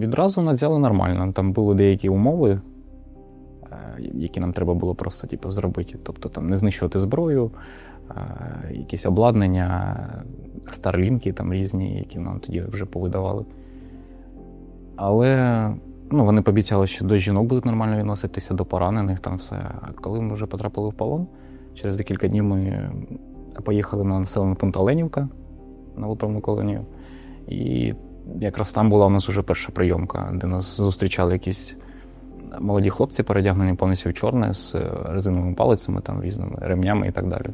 Відразу надзяли нормально. Там були деякі умови, е, які нам треба було просто типу, зробити. Тобто там не знищувати зброю, е, якісь обладнання, старлінки там різні, які нам тоді вже повидавали. Але ну, вони пообіцяли, що до жінок будуть нормально відноситися, до поранених там все. А коли ми вже потрапили в полон, через декілька днів ми поїхали на населений пункт Оленівка на виправну колонію. І якраз там була у нас вже перша прийомка, де нас зустрічали якісь молоді хлопці, передягнені повністю в чорне з е, резиновими палицями, там різними ремнями і так далі.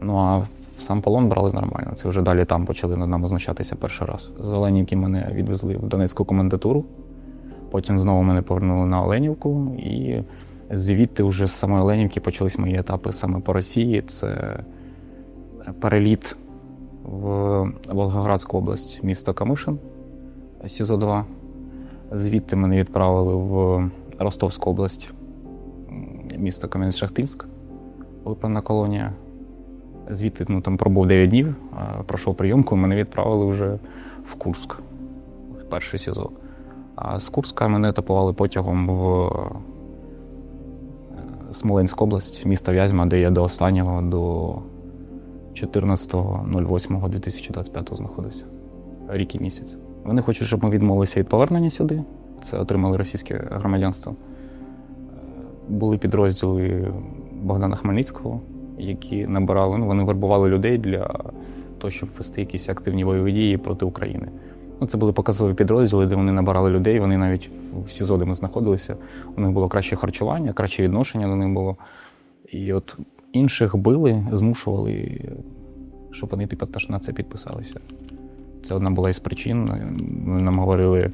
Ну а сам полон брали нормально. Це вже далі там почали над нами знущатися перший раз. З Оленівки мене відвезли в Донецьку комендатуру. Потім знову мене повернули на Оленівку, і звідти вже з самої Оленівки почались мої етапи саме по Росії. Це переліт в Волгоградську область, місто Камишин, СІЗО 2. Звідти мене відправили в Ростовську область, місто Кам'янець-Шахтинськ, виправна колонія. Звідти ну, там пробув 9 днів, пройшов прийомку, мене відправили вже в Курск, в перше СІЗО. А з Курська мене етапували потягом в е, Смоленську область, місто Вязьма, де я до останнього, до 14.08.2025 знаходився. Рік і місяць. Вони хочуть, щоб ми відмовилися від повернення сюди. Це отримали російське громадянство. Е, Були підрозділи Богдана Хмельницького, які набирали, ну, вони вербували людей для того, щоб вести якісь активні бойові дії проти України. Ну, це були показові підрозділи, де вони набирали людей. Вони навіть в СІЗО, де ми знаходилися, у них було краще харчування, краще відношення до них було. І от інших били, змушували, щоб вони типу, теж на це підписалися. Це одна була із причин. Нам говорили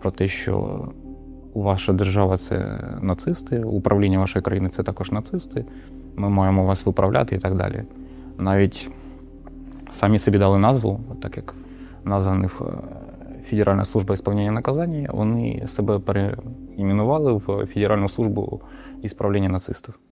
про те, що ваша держава це нацисти, управління вашої країни це також нацисти. Ми маємо вас виправляти і так далі. Навіть самі собі дали назву, так як названих Федеральна служба ісправлення наказання, вони себе переіменували в Федеральну службу ісправлення нацистів.